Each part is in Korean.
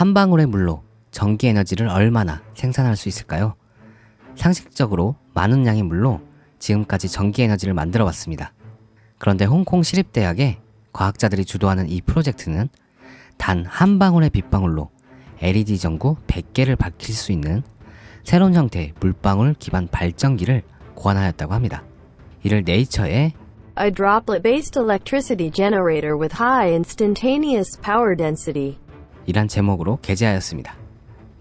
한 방울의 물로 전기 에너지를 얼마나 생산할 수 있을까요? 상식적으로 많은 양의 물로 지금까지 전기 에너지를 만들어 왔습니다. 그런데 홍콩 시립대학의 과학자들이 주도하는 이 프로젝트는 단 한 방울의 빗방울로 LED 전구 100개를 밝힐 수 있는 새로운 형태의 물방울 기반 발전기를 고안하였다고 합니다. 이를 네이처에 A droplet-based electricity generator with high instantaneous power density. 이란 제목으로 게재하였습니다.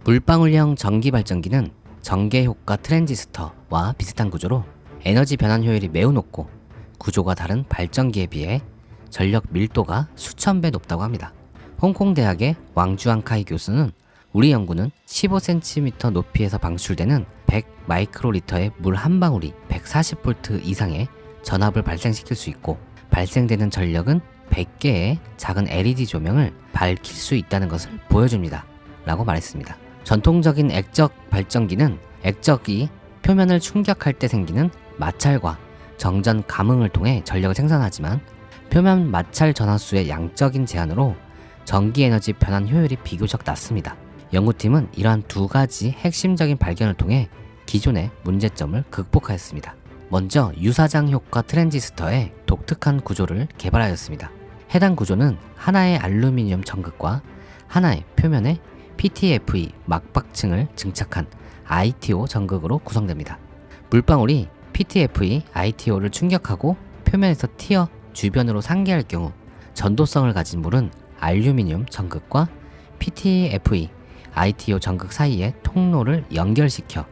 물방울형 전기 발전기는 전개 효과 트랜지스터와 비슷한 구조로 에너지 변환 효율이 매우 높고 구조가 다른 발전기에 비해 전력 밀도가 수천 배 높다고 합니다. 홍콩 대학의 왕주한 카이 교수는 우리 연구는 15cm 높이에서 방출되는 100 마이크로리터의 물 한 방울이 140V 이상의 전압을 발생시킬 수 있고 발생되는 전력은 100개의 작은 LED 조명을 밝힐 수 있다는 것을 보여줍니다. 라고 말했습니다. 전통적인 액적 발전기는 액적이 표면을 충격할 때 생기는 마찰과 정전 감응을 통해 전력을 생산하지만 표면 마찰 전하수의 양적인 제한으로 전기 에너지 변환 효율이 비교적 낮습니다. 연구팀은 이러한 두 가지 핵심적인 발견을 통해 기존의 문제점을 극복하였습니다. 먼저 유사장 효과 트랜지스터의 독특한 구조를 개발하였습니다. 해당 구조는 하나의 알루미늄 전극과 하나의 표면에 PTFE 막박층을 증착한 ITO 전극으로 구성됩니다. 물방울이 PTFE ITO를 충격하고 표면에서 튀어 주변으로 상기할 경우 전도성을 가진 물은 알루미늄 전극과 PTFE ITO 전극 사이의 통로를 연결시켜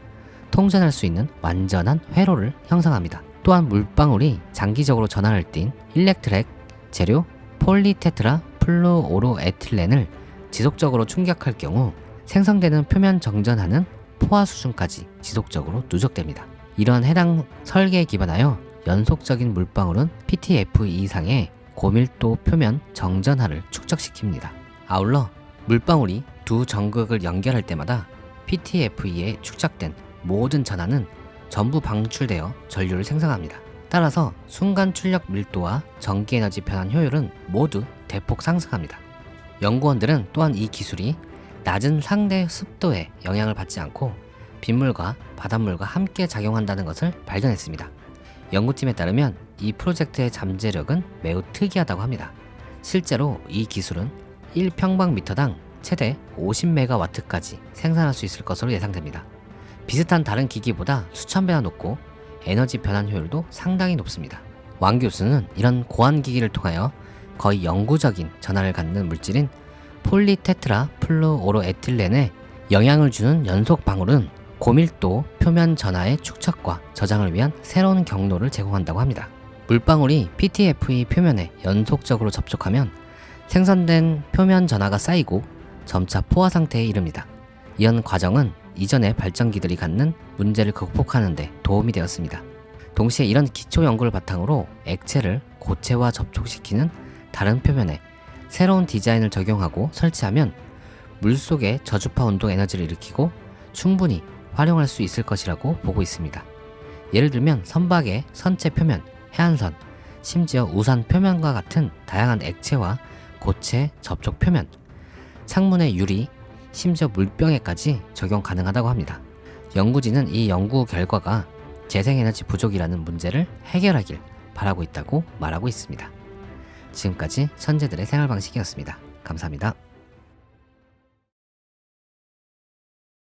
통전할 수 있는 완전한 회로를 형성합니다. 또한 물방울이 장기적으로 전하를 띤 일렉트렉 재료 폴리테트라 플루오로에틸렌을 지속적으로 충격할 경우 생성되는 표면 정전하는 포화 수준까지 지속적으로 누적됩니다. 이러한 해당 설계에 기반하여 연속적인 물방울은 PTFE 이상의 고밀도 표면 정전하를 축적시킵니다. 아울러 물방울이 두 전극을 연결할 때마다 PTFE에 축적된 모든 전하는 전부 방출되어 전류를 생성합니다. 따라서 순간 출력 밀도와 전기 에너지 변환 효율은 모두 대폭 상승합니다. 연구원들은 또한 이 기술이 낮은 상대 습도에 영향을 받지 않고 빗물과 바닷물과 함께 작용한다는 것을 발견했습니다. 연구팀에 따르면 이 프로젝트의 잠재력은 매우 특이하다고 합니다. 실제로 이 기술은 1평방미터당 최대 50메가와트까지 생산할 수 있을 것으로 예상됩니다. 비슷한 다른 기기보다 수천 배나 높고 에너지 변환 효율도 상당히 높습니다. 왕 교수는 이런 고안 기기를 통하여 거의 영구적인 전하를 갖는 물질인 폴리테트라 플루오로에틸렌에 영향을 주는 연속 방울은 고밀도 표면 전하의 축적과 저장을 위한 새로운 경로를 제공한다고 합니다. 물방울이 PTFE 표면에 연속적으로 접촉하면 생산된 표면 전하가 쌓이고 점차 포화 상태에 이릅니다. 이런 과정은 이전의 발전기들이 갖는 문제를 극복하는 데 도움이 되었습니다. 동시에 이런 기초 연구를 바탕으로 액체를 고체와 접촉시키는 다른 표면에 새로운 디자인을 적용하고 설치하면 물속의 저주파 운동 에너지를 일으키고 충분히 활용할 수 있을 것이라고 보고 있습니다. 예를 들면 선박의 선체 표면, 해안선, 심지어 우산 표면과 같은 다양한 액체와 고체 접촉 표면, 창문의 유리, 심지어 물병에까지 적용 가능하다고 합니다. 연구진은 이 연구 결과가 재생에너지 부족이라는 문제를 해결하길 바라고 있다고 말하고 있습니다. 지금까지 천재들의 생활 방식이었습니다. 감사합니다.